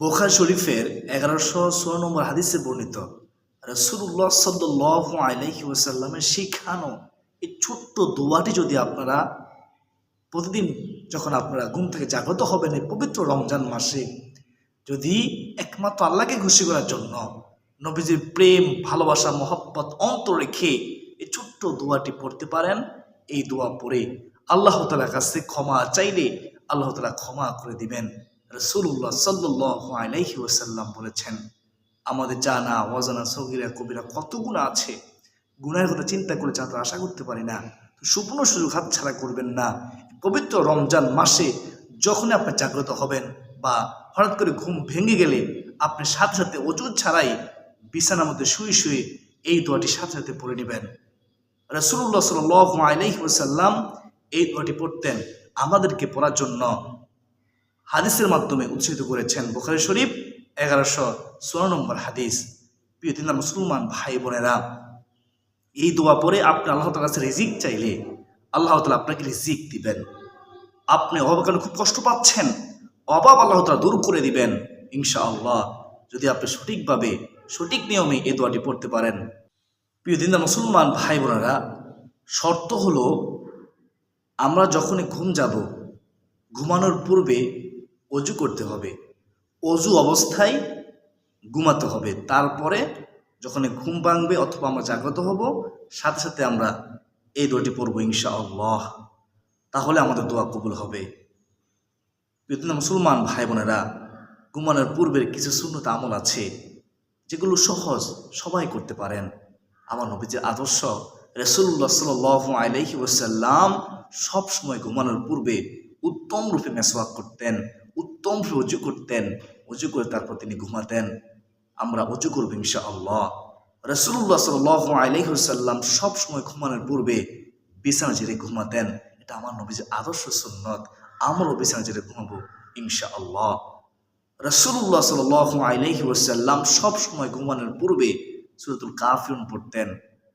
বোখার শরীফের এগারোশো ষোলো নম্বর হাদিসে বর্ণিত রসুল্লাহ সাল্লাহ আলাইহি ওসাল্লামের শিখানো এই ছোট্ট দোয়াটি যদি আপনারা প্রতিদিন যখন আপনারা ঘুম থেকে জাগ্রত হবেন এই পবিত্র রমজান মাসে, যদি একমাত্র আল্লাহকে খুশি করার জন্য নবীজির প্রেম, ভালোবাসা, মহব্বত অন্তর রেখে এই ছোট্ট দোয়াটি পড়তে পারেন, এই দোয়া পড়ে আল্লাহ তালার কাছে ক্ষমা চাইলে আল্লাহ তালা ক্ষমা করে দিবেন। রসুল্লাহ সাল্লাহ আলাইহি ওসাল্লাম বলেছেন, আমাদের জানা, অজানা, সগিরা, কবিরা কত গুণা আছে। গুণের কথা চিন্তা করে যা আশা করতে পারি না। সুপূর্ণ সুযোগ হাত ছাড়া করবেন না। পবিত্র রমজান মাসে যখনই আপনি জাগ্রত হবেন বা হঠাৎ করে ঘুম ভেঙে গেলে আপনি সাথে সাথে ওজুদ ছাড়াই বিছানার মধ্যে শুয়ে শুয়ে এই দোয়াটি সাথে সাথে পড়ে নেবেন। রসুল্লাহ সাল আলাইসাল্লাম এই দোয়াটি পড়তেন, আমাদেরকে পড়ার জন্য হাদিসের মাধ্যমে উৎসাহিত করেছেন বুখারি শরীফ, এগারোশো ষোলো নম্বর হাদিস। প্রিয় তিন মুসলমান ভাই বোনেরা, এই দোয়া পরে আপনি আল্লাহ তালার কাছে রিজিক চাইলে আল্লাহ তালা আপনাকে রিজিক দিবেন। আপনি অভাব খুব কষ্ট পাচ্ছেন, অভাব আল্লাহ তালা দূর করে দিবেন ইনশা আল্লাহ যদি আপনি সঠিকভাবে, সঠিক নিয়মে এই দোয়াটি পড়তে পারেন। প্রিয় দিন মুসলমান ভাই বোনেরা, শর্ত হলো, আমরা যখনই ঘুম যাব, ঘুমানোর পূর্বে অজু করতে হবে। অজু অবস্থায় ঘুমাতে হবে। তারপরে যখন ঘুম ভাঙবে অথবা আমরা জাগ্রত হব, সাথে সাথে আমরা এই দোয়াটি পড়ব ইনশা আল্লাহ তাহলে আমাদের দোয়া কবুল হবে। বিভিন্ন মুসলমান ভাই বোনেরা ঘুমানোর পূর্বের কিছু শূন্যতা আমল আছে, যেগুলো সহজ সবাই করতে পারেন। আমার নবীজির আদর্শ রসুল্লাহ সাল আলহি ওসাল্লাম সবসময় ঘুমানোর পূর্বে উত্তম রূপে মেসওয়াক করতেন। উত্তম উজু করতেন উজু করে তারপর তিনি ঘুমাতেন। আমরা উজু করব ইনশা আল্লাহ রসুল্লাহ সাল আলহিহসাল্লাম সবসময় ঘুমানোর পূর্বে বিছানা ছেড়ে ঘুমাতেন। এটা আমার নবীজির আদর্শ সুন্নত, আমরাও বিছানা ছেড়ে ঘুমাবো ইনশা আল্লাহ রসুল্লাহ সাল আলহি ওসাল্লাম সবসময় ঘুমানোর পূর্বে সুরতুল কাফিরুন পড়তেন।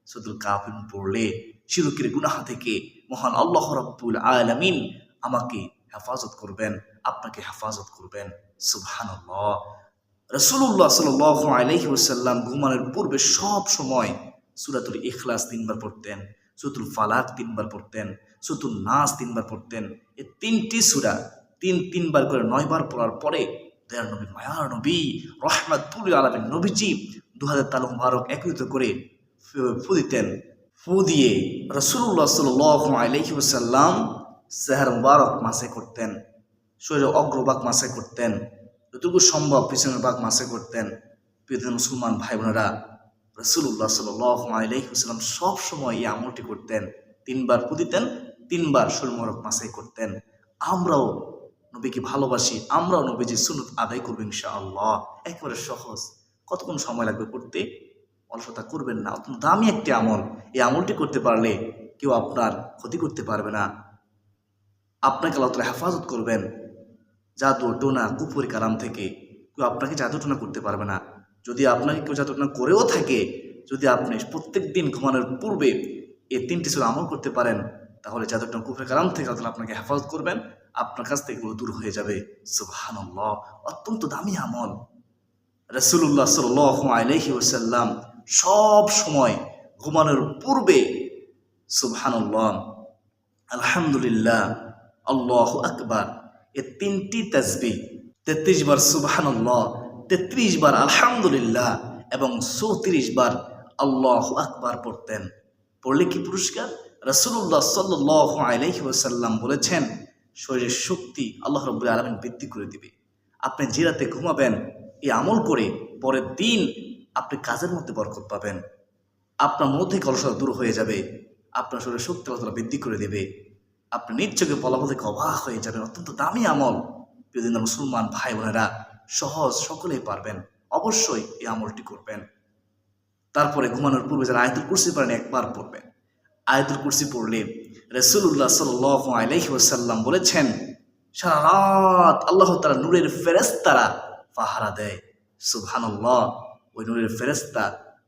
সুরতুল কাফিরুন পড়লে শিরুকের গুনাহা থেকে মহান আল্লাহ রব্বুল আলমিন আমাকে হেফাজত করবেন। আপনাকে হেফাজত করবেন। সুবহান রসুল্লাহ সাল আলহি ওসাল্লাম ঘুমানোর পূর্বে সব সময় সুরাতুল ইখলাস তিনবার পড়তেন সুতুল ফালাক তিনবার পড়তেন সুতুল নাস তিনবার পড়তেন। এ তিনটি সুরা তিন তিনবার করে নয়বার পড়ার পরে দয়ার নবী, মায়ার নবী, রহমাতুল আলমের নবীজি দু হাজার তালু মুবারক একত্রিত করে ফু দিতেন। ফু দিয়ে রসুল্লাহ সাল আলহি ওসাল্লাম সেহার মুবারক মাসে করতেন। শরীরে অগ্রবাক মাসে করতেন, যতটুকু সম্ভব পিছনের বাঘ মাসে করতেন। প্রিয় মুসলমান ভাই বোনেরা রসুল্লাহ সাল আলহিহাস্লাম সব সময় এই আমলটি করতেন। তিনবার পুদিতেন তিনবার সুরমরক মাসাই করতেন। আমরাও নবীকে ভালোবাসি, আমরাও নবীজি সুনত আদায় করব ইনশা আল্লাহ একেবারে সহজ। কতক্ষণ সময় লাগবে করতে অলসতা করবেন না। অত্যন্ত দামি একটি আমল। এই আমলটি করতে পারলে কেউ আপনার ক্ষতি করতে পারবে না। আপনাকে আল্লাহ হেফাজত করবেন। জাদু, টোনা কুপুরি কালাম থেকে কেউ আপনাকে জাদু, টোনা করতে পারবে না। যদি আপনাকে কেউ জাদু, টোনা করেও থাকে, যদি আপনি প্রত্যেক দিন ঘুমানোর পূর্বে এই তিনটি সুর আমল করতে পারেন, তাহলে জাদু, টোনা কুপুরি কালাম থেকে আল্লাহ আপনাকে হেফাজত করবেন, আপনার কাছ থেকে দূর হয়ে যাবে। সুবহান অত্যন্ত দামি আমল। রসুল্লাহ সাল আলহি ওসাল্লাম সব সময় ঘুমানোর পূর্বে সুবহানুল্লাহ, আলহামদুলিল্লাহ, আল্লাহ আকবার এ তিনটি তসবি, তেত্রিশ বার সুবাহান্লাহ তেত্রিশ বার আলহামদুলিল্লাহ এবং চৌত্রিশ বার আল্লাহ আকবার পড়তেন। পড়লে কি পুরস্কার? রসুল্লাহ সাল্লাহ আলহি ওসাল্লাম বলেছেন, শরীরের শক্তি আল্লাহ রব্বুল আলমিন বৃদ্ধি করে দিবে। আপনি যে রাতে ঘুমাবেন, এই আমল করে পরের দিন আপনি কাজের মধ্যে বরকত পাবেন। আপনার মধ্যে কলসতা দূর হয়ে যাবে। আপনার শরীরের শক্তি আল্লাহ বৃদ্ধি করে দেবে। আপনি নিশ্চয়ই ফলাফল থেকে অবাক হয়ে যাবেন। অত্যন্ত দামি আমল। প্রিয়দিন মুসলমান ভাই বোনেরা, সহজ সকলেই পারবেন। অবশ্যই এই আমলটি করবেন। তারপরে ঘুমানোর পূর্বে যারা আয়তুল কুরসি পারেন একবার পড়বেন। আয়তুল কুরসি পড়লে রসুল্লাহ সাল আলহি ওসাল্লাম বলেছেন, সারা রাত আল্লাহ তারা নূরের ফেরেস্তারা পাহারা দেয়। সুবহানাল্লাহ, ওই নূরের ফেরেস্তা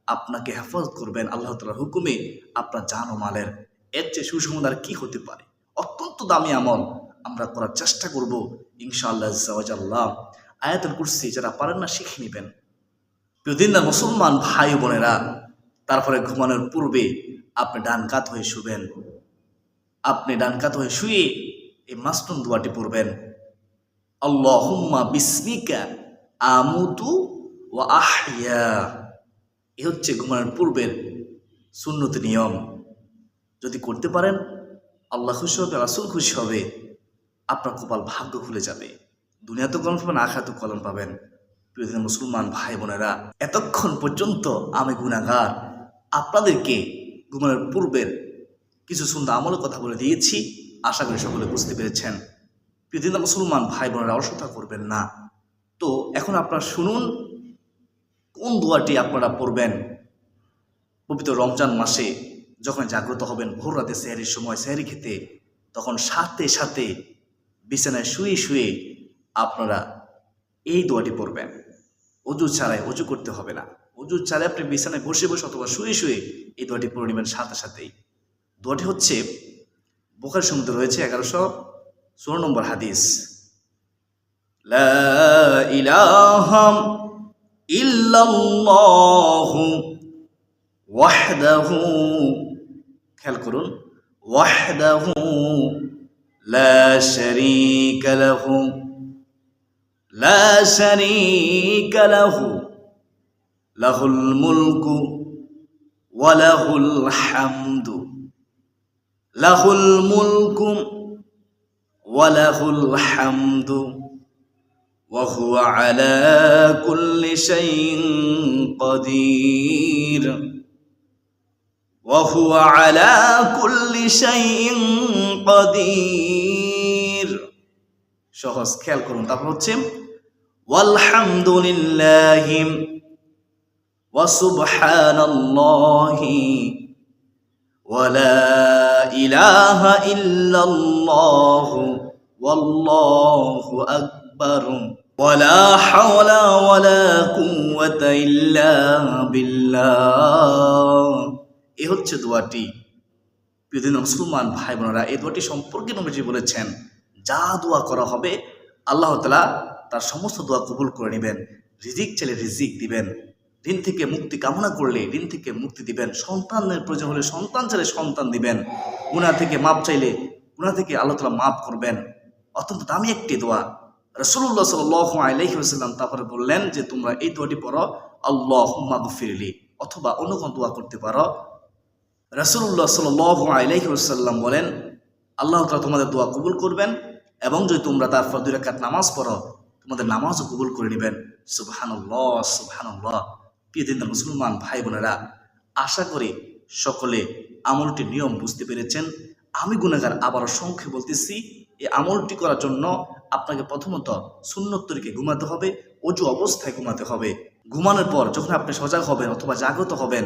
আপনাকে হেফাজত করবেন। আল্লাহ তালার হুকুমে আপনার জান মালের। এর চেয়ে সুসংবাদ আর কি হতে পারে? অত্যন্ত দামি আমল। আমরা করার চেষ্টা করব, ইনশাআল্লাহ আল্লাহ আয়াতুল কুরসি যারা পারেন না, শিখে নেবেন। প্রতিদিন মুসলমান ভাই বোনেরা, তারপরে ঘুমানোর পূর্বে আপনি ডান কাত হয়ে শুবেন। আপনি ডান কাত হয়ে শুয়ে এই মাস্টুন দোয়াটি পড়বেন। আল্লাহুম্মা বিসমিকা আমুতু ও আহইয়া। এ হচ্ছে ঘুমানোর পূর্বের সুন্নতি নিয়ম। যদি করতে পারেন আল্লাহ খুশি হবে, রাসুল খুশি হবে, আপনার কপাল ভাগ্য খুলে যাবে। দুনিয়াতে কলম পাবেন আখাতে কলম পাবেন। প্রিয়দিন মুসলমান ভাই বোনেরা, এতক্ষণ পর্যন্ত আমি গুণাগার আপনাদেরকে ঘুমানোর পূর্বের কিছু সুন্দর আমলের কথা বলে দিয়েছি। আশা করি সকলে বুঝতে পেরেছেন। প্রিয়দিন মুসলমান ভাই বোনেরা, অলসতা করবেন না। তো এখন আপনারা শুনুন, কোন দোয়াটি আপনারা পড়বেন? পবিত্র রমজান মাসে যখন জাগ্রত হবেন, ভোর রাতে সেহারির সময় সেহারি খেতে, তখন সাথে সাথে বিছানায় শুয়ে শুয়ে আপনারা এই দোয়াটি পড়বেন। অজু ছাড়াই অজু করতে হবে না। অজু ছাড়াই আপনি বিছানায় বসে বসে অথবা শুয়ে শুয়ে এই দোয়াটি পড়ে নেবেন সাথে সাথেই। দোয়াটি হচ্ছে, বোখার সমুদ্র রয়েছে এগারোশো ষোলো নম্বর হাদিস। লা ইলাহা ইল্লাল্লাহু ওয়াহদাহু খেয়াল করুন ওয়াহদাহু লা শারীকা লাহু লা শারীকা লাহু লাহুল মুলকু ওয়া লাহুল হামদু লাহুল মুলকু ওয়া লাহুল হামদু وهو على كل شيء قدير وهو على كل شيء قدير সহজ খেয়াল করুন তারপর হচ্ছে والحمد لله وسبحان الله ولا إله إلا الله والله أكبر ولا حول ولا قوة إلا بالله এ হচ্ছে দোয়াটি। প্রিয়দিন মুসলমান ভাই বোনেরা এই দোয়াটি সম্পর্কে নবীজি বলেছেন, যা দোয়া করা হবে, আল্লাহ তালা তার সমস্ত দোয়া কবুল করে নেবেন, রিজিক চাইলে রিজিক দিবেন ঋণ থেকে মুক্তি কামনা করলে ঋণ থেকে মুক্তি দিবেন, সন্তানের প্রয়োজন হলে সন্তান চাইলে সন্তান দিবেন গুণা থেকে মাপ চাইলে গুণা থেকে আল্লাহ তালা মাফ করবেন। অত্যন্ত দামি একটি দোয়া। রসুল্লাহ সাল আলহিহাল্লাম তারপরে বললেন যে, তোমরা এই দোয়াটি পড়ো আল্লাহ ফিরলি অথবা অন্য কোনো দোয়া করতে পারো। রসুল্লাহ সাল আলহিহাল্লাম বলেন, আল্লাহ তালা তোমাদের দোয়া কবুল করবেন এবং যদি তোমরা তারপর দুই রাকাত নামাজ পড়ো, তোমাদের নামাজও কবুল করে নেবেন। সুবহানুল্লাহ সুবহানুল্লাহ। প্রিয়দিন মুসলমান ভাই বোনেরা, আশা করি সকলে আমলটি নিয়ম বুঝতে পেরেছেন। আমি গুণাগার আবারও সংখ্যে বলতেছি, এই আমলটি করার জন্য আপনাকে প্রথমত সুন্নত ঘুমাতে হবে, অজু অবস্থায় ঘুমাতে হবে। ঘুমানোর পর যখন আপনি সজাগ হবেন অথবা জাগ্রত হবেন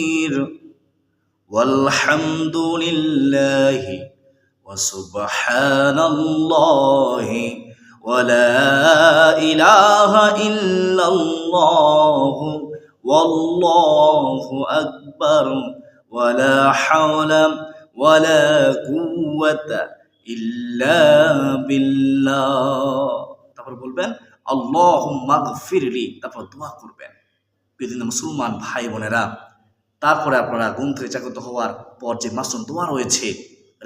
والحمد لله وسبحان الله ولا إله إلا الله والله أكبر ولا حول ولا قوة إلا بالله তারপর বলবেন আল্লাহ মাগফিরলি তারপর দোয়া করবেন বিভিন্ন মুসলমান ভাই বোনেরা তারপরে আপনারা ঘুম থেকে জাগ্রত হওয়ার পর যে মাসুম দোয়া রয়েছে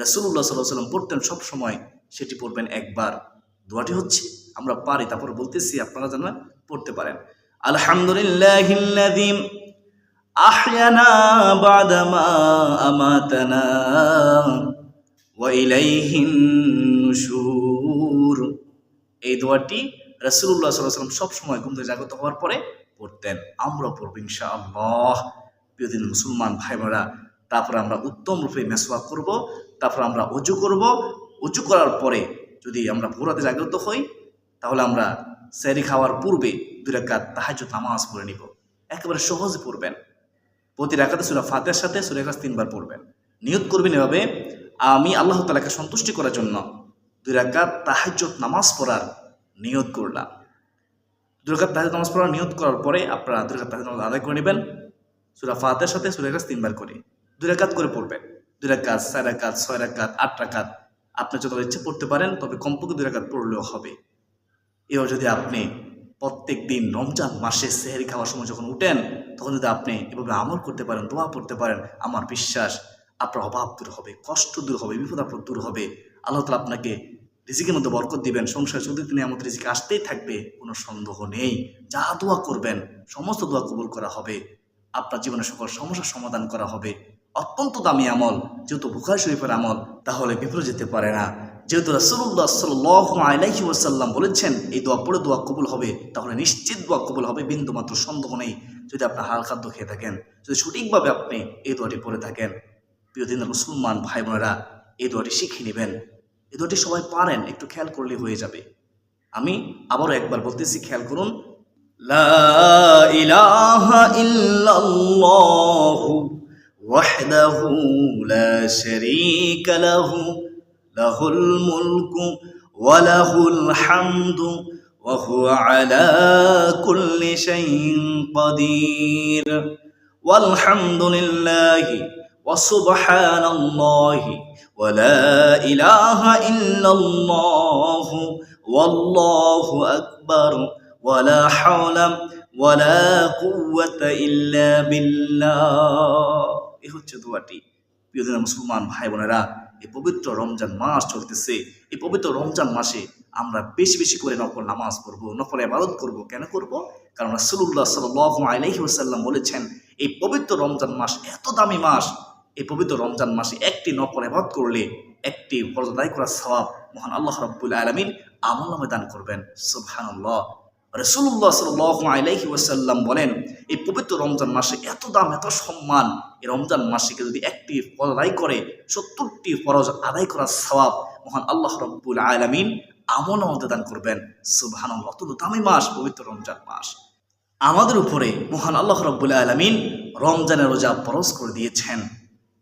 রসুল্লাহ সাল্লাহ সাল্লাম পড়তেন সবসময় সেটি পড়বেন একবার। দোয়াটি হচ্ছে, আমরা পারি, তারপর বলতেছি, আপনারা যেন পড়তে পারেন। আলহামদুলিল্লাহ বাদামা আমাতানা ওয়া ইলাইহিন নুশুর। এই দোয়াটি রসুল্লাহ সাল্লাম সবসময় ঘুম থেকে জাগ্রত হওয়ার পরে পড়তেন। আমরা পড়ব ইনশা আল্লাহ প্রিয়দিন মুসলমান ভাই বোনেরা তারপর আমরা উত্তম রূপে মেসওয়া করব, তারপর আমরা অজু করব। অজু করার পরে যদি আমরা ভোরাতে জাগ্রত হই, তাহলে আমরা স্যারি খাওয়ার পূর্বে দুই রাকাত তাহাজ্জুদ নামাজ পড়ে নিব। একেবারে সহজে পড়বেন। প্রতি রাকাতে সুরা ফাতের সাথে সুরা তিনবার পড়বেন। নিয়ত করবেন এভাবে, আমি আল্লাহ তালাকে সন্তুষ্টি করার জন্য দুই রাকাত তাহাজ্জুদ নামাজ পড়ার নিয়ত করলাম। দুই রাকাত তাহাজ্জুদ নামাজ পড়ার নিয়ত করার পরে আপনারা দুই রাকাত তাহাজ্জুদ নামাজ আদায় করে নেবেন। সুরা ফাতের সাথে সুরা কাজ তিনবার করে। দুই রাকাত করে পড়বেন। দুই রাকাত, চার রাকাত, ছয় রাকাত, আট রাকাত। আপনি যত ইচ্ছে পড়তে পারেন, তবে কমপক্ষে দুই রাকাত পড়লেও হবে। এবার যদি আপনি প্রত্যেক দিন রমজান মাসে সেহেরি খাওয়ার সময় যখন উঠেন, তখন যদি আপনি এভাবে আমল করতে পারেন, দোয়া পড়তে পারেন, আমার বিশ্বাস আপনার অভাব দূর হবে, কষ্ট দূর হবে, বিপদ আপদ দূর হবে। আল্লাহ তালা আপনাকে রিজিকের মধ্যে বরকত দিবেন। সংসার যদি তিনি আমাদের রিজিক আসতেই থাকবে, কোনো সন্দেহ নেই। যা দোয়া করবেন, সমস্ত দোয়া কবুল করা হবে। আপনার জীবনের সকল সমস্যার সমাধান করা হবে। অত্যন্ত দামি আমল। যেহেতু বুখারি শরীফের আমল, তাহলে বিফলে যেতে পারে না। যেহেতু রাসুল্লাহ সাল্লাহ আলাইহি ওয়াসাল্লাম বলেছেন, এই দোয়া পড়ে দোয়া কবুল হবে, তাহলে নিশ্চিত দোয়া কবুল হবে বিন্দু মাত্র সন্দেহ নেই। যদি আপনার হাল খাদ্য খেয়ে থাকেন, যদি সঠিকভাবে আপনি এই দোয়াটি পড়ে থাকেন, প্রিয় দিন মুসলমান ভাই বোনেরা এই দোয়াটি শিখে নেবেন। এই দোয়াটি সবাই পারেন, একটু খেয়াল করলে হয়ে যাবে। আমি আবারও একবার বলতেছি, খেয়াল করুন لا إله إلا الله وحده لا شريك له له الملك وله الحمد وهو على كل شيء قدير. والحمد لله وسبحان الله ولا إله إلا الله والله أكبر. ওয়ালা ওয়ালা কুওয়াতা ইল্লা বিল্লাহ এ হচ্ছে দোয়াটি। মুসলমান ভাই বোনেরা, এই পবিত্র রমজান মাস চলতেছে। এই পবিত্র রমজান মাসে আমরা বেশি বেশি করে নকল নামাজ পড়ব নকল আবাদত করব। কেন করব? কারণ রাসুল্লাহ সাল আলহি ওসাল্লাম বলেছেন, এই পবিত্র রমজান মাস এত দামি মাস, এই পবিত্র রমজান মাসে একটি নকল আবাদ করলে একটি বরদায় করা স্বভাব মহান আল্লাহ রব্বুল আলমিন আমল দান করবেন। সুবহানাল্লাহ। রসুল্লাহ সাল আলাইহি ওয়াসাল্লাম বলেন, এই পবিত্র রমজান মাসে এত দাম, এত সম্মান, এই রমজান মাসে যদি একটি আদায় করে, সত্তরটি ফরজ আদায় করার সওয়াব মহান আল্লাহ রব্বুল আলমিন আমল আমাদের দান করবেন। সুবহান অত্যন্ত দামি মাস, পবিত্র রমজান মাস। আমাদের উপরে মহান আল্লাহ রব্বুল আলমিন রমজানের রোজা ফরজ করে দিয়েছেন।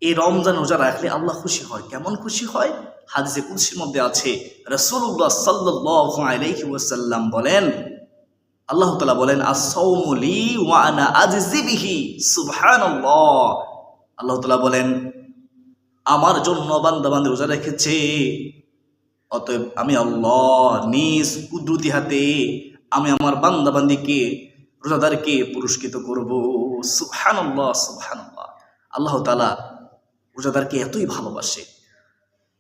এই রমজান রোজা রাখলে আল্লাহ খুশি হয়। কেমন খুশি হয়? হাদিসে কুলসির মধ্যে আছে রসুল্লাহ সাল্লাহ আলাইহি ওয়াসাল্লাম বলেন আল্লাহ তালা বলেন আসৌমলি ওয়ানা আজিবিহি সুবহানাল্লাহ। আল্লাহ তালা বলেন, আমার জন্য বান্দাবান্দি রোজা রেখেছে, অতএব আমি আল্লাহ নিজ কুদরতি হাতে আমি আমার বান্দাবান্দিকে রোজাদারকে পুরস্কৃত করব সুবহানাল্লাহ সুবহানাল্লাহ। আল্লাহ তালা রোজাদারকে এতই ভালোবাসে।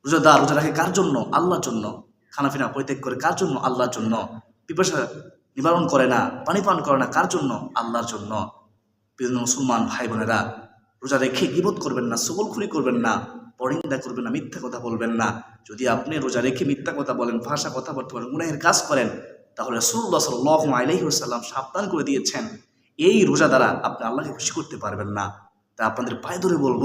রোজাদার রোজা রাখে কার জন্য? আল্লাহর জন্য। খানাফিনা পরিত্যাগ করে কার জন্য? আল্লাহর জন্য। পিপাসা নিবারণ করে না, পানি পান করে না, কার জন্য? আল্লাহর জন্য। বিভিন্ন মুসলমান ভাই বোনেরা, রোজা রেখে গিবোধ করবেন না সকলখুরি করবেন না পরিন্দা করবেন না, মিথ্যা কথা বলবেন না। যদি আপনি রোজা রেখে মিথ্যা কথা বলেন ভাষা কথা বলতে পারেন গুনাহের কাজ করেন, তাহলে রসুল্লাহ সাল্লাহ আলহিউসাল্লাম সাবধান করে দিয়েছেন। এই রোজা দ্বারা আপনি আল্লাহকে খুশি করতে পারবেন না। তা আপনাদের পায়ে ধরে বলব,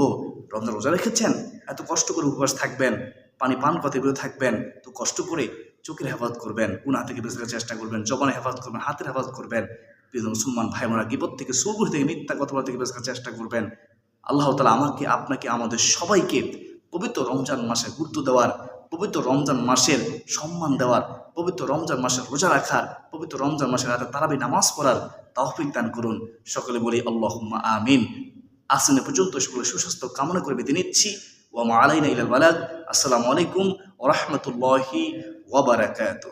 রমজান রোজা রেখেছেন? এত কষ্ট করে উপবাস থাকবেন, পানি পান বেরো থাকবেন, তো কষ্ট করে চোখের হেফাজত করবেন গুনা থেকে বেঁচে চেষ্টা করবেন জবানের হেফাজত করবেন, হাতের হেফাজত করবেন। প্রিয় মুসলমান ভাই বোনা বিপদ থেকে সুগুর থেকে মিথ্যা কথা থেকে বেঁচে চেষ্টা করবেন। আল্লাহ তালা আমাকে, আপনাকে, আমাদের সবাইকে পবিত্র রমজান মাসে গুরুত্ব দেওয়ার, পবিত্র রমজান মাসের সম্মান দেওয়ার, পবিত্র রমজান মাসের রোজা রাখার, পবিত্র রমজান মাসের রাতে তারাবি নামাজ পড়ার তহফিক দান করুন। সকলে বলি আল্লাহ আমিন। আসনে পর্যন্ত সকলে সুস্বাস্থ্য কামনা করে বেঁধে নিচ্ছি। ওয়ামা আলাইনা ইলাল বালাদ আসসালামু আলাইকুম ওরহমতুল্লাহি وبركاته